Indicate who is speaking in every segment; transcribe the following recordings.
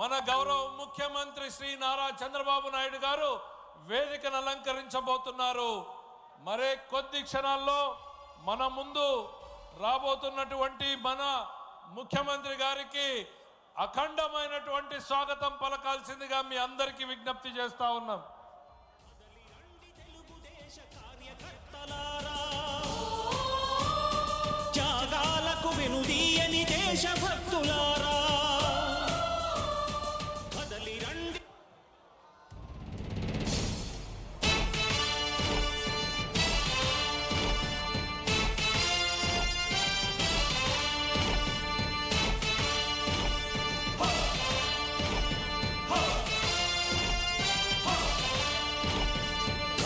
Speaker 1: మన గౌరవ ముఖ్యమంత్రి శ్రీ నారా చంద్రబాబు నాయుడు గారు వేదికను అలంకరించబోతున్నారు. మరే కొద్ది క్షణాల్లో మన ముందు రాబోతున్నటువంటి మన ముఖ్యమంత్రి గారికి అఖండమైనటువంటి స్వాగతం పలకాల్సిందిగా మీ అందరికీ విజ్ఞప్తి చేస్తా ఉన్నాం.
Speaker 2: కార్యకర్తలారా త్యాగాలకు వెనుదీయని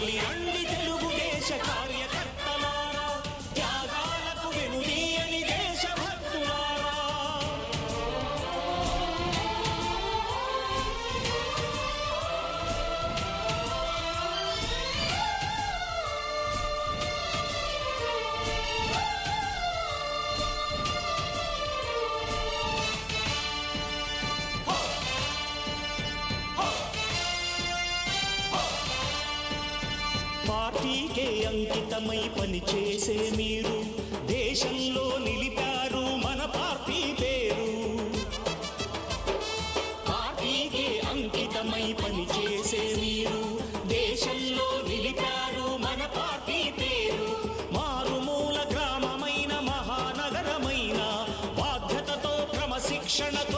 Speaker 2: కదలి పార్టీకే అంకితమై పనిచేసే మీరు దేశంలో నిలిపారు మన పార్టీ పేరు. పార్టీకే అంకితమై పనిచేసే మీరు దేశంలో నిలిపారు మన పార్టీ పేరు. మారుమూల గ్రామమైన మహానగరమైన బాధ్యతతో క్రమశిక్షణతో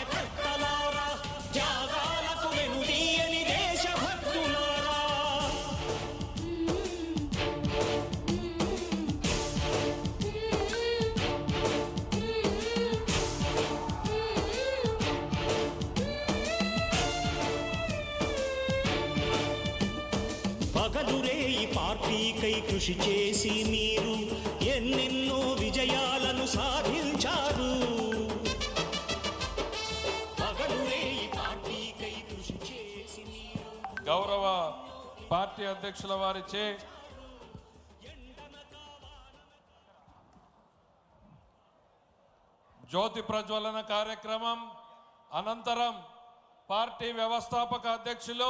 Speaker 2: కై కృషి చేసి మీరు ఎన్నెన్నో విజయాలను సాధించారు.
Speaker 1: గౌరవ పార్టీ అధ్యక్షుల వారిచే జ్యోతి ప్రజ్వలన కార్యక్రమం అనంతరం పార్టీ వ్యవస్థాపక అధ్యక్షులు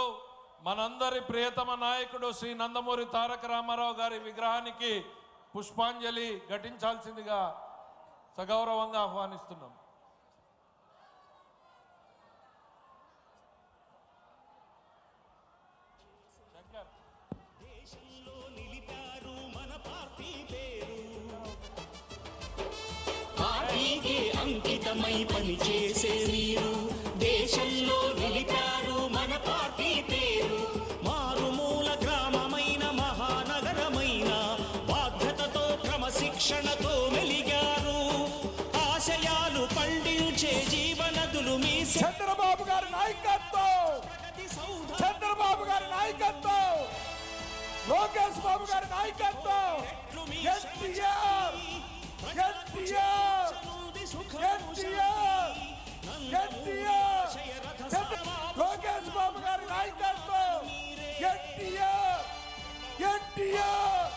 Speaker 1: మనందరి ప్రియతమ నాయకుడు శ్రీ నందమూరి తారక రామారావు గారి విగ్రహానికి పుష్పాంజలి ఘటించాల్సిందిగా సగౌరవంగా ఆహ్వానిస్తున్నాం. శంకర్.
Speaker 2: దేశంలో నిలిపారు మన పార్టీ పేరు. పార్టీకి అంకితమై పనిచేసే మీరు
Speaker 3: లోకేష్ బాబు గారి నాయకత్వం ఎన్టీఆర్ ఎన్టీఆర్ ఎన్టీఆర్ ఎన్టీఆర్ చంద్ర- లోకేష్ బాబు గారి నాయకత్వం ఎన్టీఆర్ ఎన్టీఆర్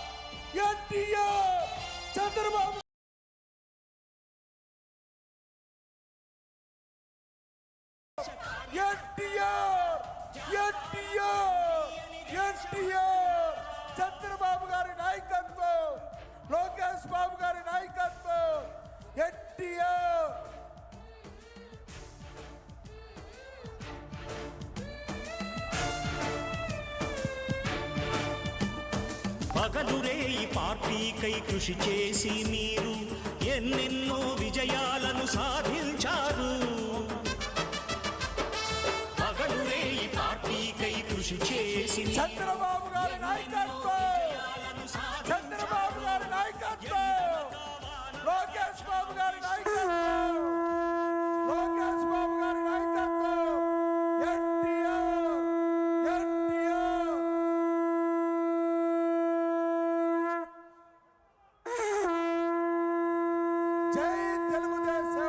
Speaker 3: ఎన్టీఆర్ చంద్రబాబు ఎన్టీఆర్ ఎన్టీఆర్ లోకేష్ బాబు గారి నాయకత్వం. ఎన్టీఆర్.
Speaker 2: పగలురే ఈ పార్టీకై కృషి చేసి మీరు ఎన్నెన్నో విజయాలను సాధించారు. పగలురే ఈ పార్టీకై కృషి చేసి
Speaker 3: చంద్రబాబు గారి నాయకత్వం. నాయకత్వం! లోకేష్ బాబు గారి నాయకత్వం! లోకేష్ బాబు గారి నాయకత్వం! ఎన్టీఆర్ ఎన్టీఆర్! జై తెలుగుదేశం!